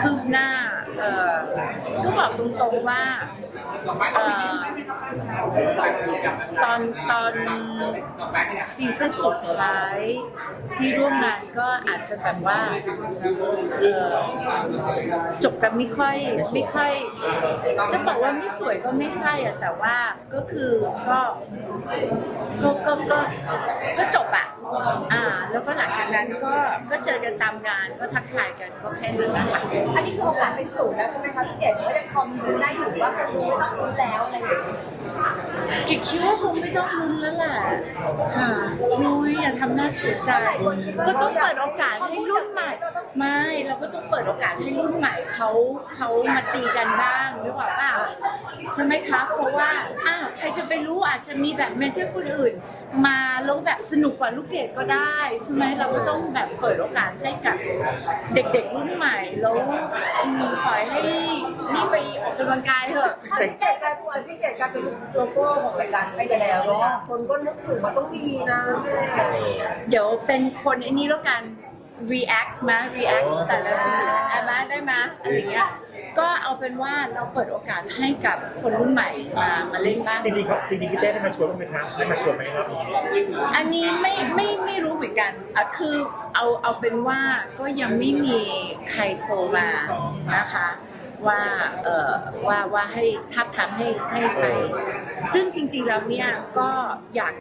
คืบหน้าเอ่อก็บอกตรงๆว่าเอ่อตอนตอนซีซั่นสุดท้ายที่ร่วมงานก็อาจจะแบบว่าเอ่อจบกันไม่ค่อยไม่ค่อย จะบอกว่าไม่สวยก็ไม่ใช่อะแต่ว่าก็คือก็ก็ก็ก็ก็ ก็หลังจากนั้นก็ก็เจอกันตามงานก็ทักทายกันก็แค่นั้นนะคะอันนี้คือโอกาสเป็นศูนย์แล้วใช่ไหมคะพี่เกดว่ายังพอมีลุ้นได้อยู่ว่าไม่ต้องลุ้นแล้วอะไรอย่างเงี้ยกิดคิดว่าคงไม่ต้องลุ้นแล้วแหละค่ะนุ้ยอย่าทำหน้าเสียใจ ก็ต้องเปิดโอกาสให้รุ่นใหม่ ไม่เราก็ต้องเปิดโอกาสให้รุ่นใหม่เขาเขามาตีกันบ้างหรือเปล่าเปล่า ใช่ไหมคะ เพราะว่าอ้าวใครจะไปรู้อาจจะมีแบบเมนเทอร์คนอื่น มาแล้วแบบสนุกกว่าลูกเกดก็ได้ใช่ไหมเราก็ต้องแบบเปิดโอกาสให้กับเด็กๆรุ่นใหม่แล้วอืมปล่อยให้นี่ไปออกกำลังกายเถอะ ถ้าพี่เกดกลายเป็นพี่เกดกลายเป็นโลโก้ของรายการไปแล้วเนาะคนก็นึกถึงว่าต้องมีนะแม่เดี๋ยวเป็นคนไอ้นี้แล้วกัน react มา react แต่ละซีซั่นอะไรมาได้ไหมอะไรเงี้ยก็ เอาเป็นว่าเราเปิดโอกาสให้กับคนรุ่นใหม่มามาเล่นบ้างจริงๆเขาจริงๆพี่เต้ได้มาชวนบ้างไหมครับได้มาชวนไหมรอบนี้อันนี้ไม่ไม่ไม่รู้เหมือนกันอะคือเอาเอาเป็นว่าก็ยังไม่มีใครโทรมานะคะ ว่าเอ่อว่าว่าให้ทับทำให้ให้ไป ซึ่งจริงๆแล้วเนี่ยก็อยาก